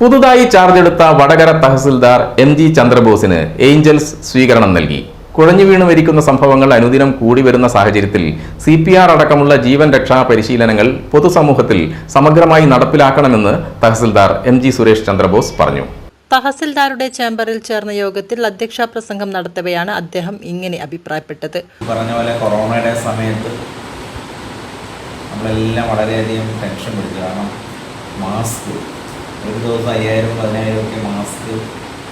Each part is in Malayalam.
പുതുതായി ചാർജ് എടുത്ത വടകര തഹസിൽദാർ എം ജി ചന്ദ്രബോസിന് ഏഞ്ചൽസ് സ്വീകരണം നൽകി. കുഴഞ്ഞു വീണ് മരിക്കുന്ന സംഭവങ്ങൾ അനുദിനം കൂടി വരുന്ന സാഹചര്യത്തിൽ സി പി ആർ അടക്കമുള്ള ജീവൻ രക്ഷാ പരിശീലനങ്ങൾ പൊതുസമൂഹത്തിൽ സമഗ്രമായി നടപ്പിലാക്കണമെന്ന് തഹസിൽദാർ എം ജി സുരേഷ് ചന്ദ്രബോസ് പറഞ്ഞു. തഹസിൽദാരുടെ ചേംബറിൽ ചേർന്ന യോഗത്തിൽ അധ്യക്ഷ പ്രസംഗം നടത്തവെയാണ് അദ്ദേഹം ഇങ്ങനെ അഭിപ്രായപ്പെട്ടത്. പറഞ്ഞ പോലെ കൊറോണയുടെ സമയത്ത് നമ്മളെല്ലാം വളരെയധികം ടെൻഷൻ പിടിച്ചു. കാരണം മാസ്ക് ഒരു ദിവസം അയ്യായിരം പതിനായിരം ഒക്കെ മാസ്ക്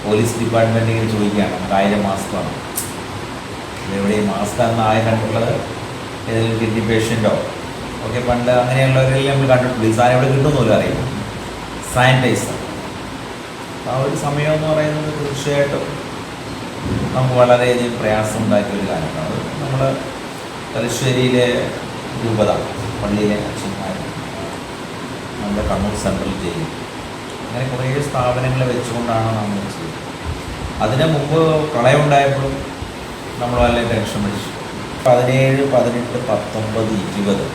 പോലീസ് ഡിപ്പാർട്ട്മെന്റ് ഇങ്ങനെ ചോദിക്കുകയാണ്. ആയിരം മാസ്ക് വേണം ഇതെവിടെ മാസ്ക് അന്ന് ആയ കണ്ടിട്ടുള്ളത്? ഏതെങ്കിലും കിഡ്നി പേഷ്യന്റോ ഒക്കെ പണ്ട് അങ്ങനെയുള്ളവരെല്ലാം നമ്മൾ കണ്ടിട്ടുണ്ട്. ഈ സാധനം ഇവിടെ കിട്ടുമെന്നില്ല അറിയാം സാനിറ്റൈസർ. ആ ഒരു സമയം എന്ന് പറയുന്നത് തീർച്ചയായിട്ടും നമുക്ക് വളരെയധികം പ്രയാസം ഉണ്ടാക്കിയ ഒരു കാര്യമാണ്. നമ്മൾ തലശ്ശേരിയിലെ രൂപത പള്ളിയിലെ അച്ഛന്മാർ നമ്മുടെ കണ്ണൂർ സെൻട്രൽ ജയിൽ അങ്ങനെ കുറേ സ്ഥാപനങ്ങൾ വെച്ചുകൊണ്ടാണ് നമ്മൾ ചെയ്തത്. അതിന് മുമ്പ് പ്രളയം ഉണ്ടായപ്പോഴും നമ്മൾ വളരെ ടെൻഷൻ പിടിച്ചു. പതിനേഴ് പതിനെട്ട് പത്തൊമ്പത് ഇരുപത്.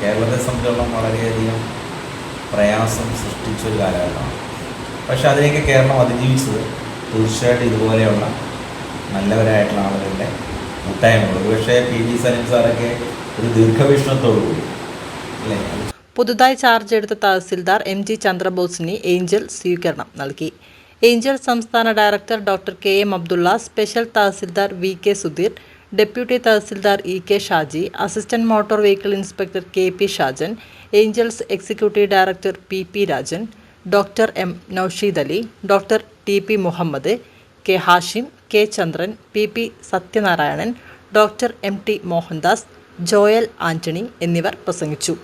കേരളത്തെ സംബന്ധിച്ചോളം വളരെയധികം പ്രയാസം സൃഷ്ടിച്ച ഒരു കാലഘട്ടമാണ്. പക്ഷെ അതിലേക്ക് കേരളം അതിജീവിച്ചത് തീർച്ചയായിട്ടും ഇതുപോലെയുള്ള നല്ലവരായിട്ടുള്ള ആളുകളുടെ കൂട്ടായ്മകൾ പക്ഷേ പി. ജി. സലീം സാറൊക്കെ ഒരു ദീർഘവീക്ഷണത്തോടു കൂടി അല്ലേ? പുതുതായി ചാർജ് എടുത്ത തഹസിൽദാർ എം ജി ചന്ദ്രബോസിന് ഏഞ്ചൽ സ്വീകരണം നൽകി. ഏഞ്ചൽ സംസ്ഥാന director doctor K M Abdulla special tahsildar V K Sudheer deputy tahsildar E K Shaji assistant motor vehicle inspector K P Shajan angels executive director P P Rajan doctor M Naushid Ali doctor T P Muhammad K Hashim K Chandran P P Sathyanarayanan doctor M T Mohandas Joel Antony എന്നിവർ പ്രസംഗിച്ചു.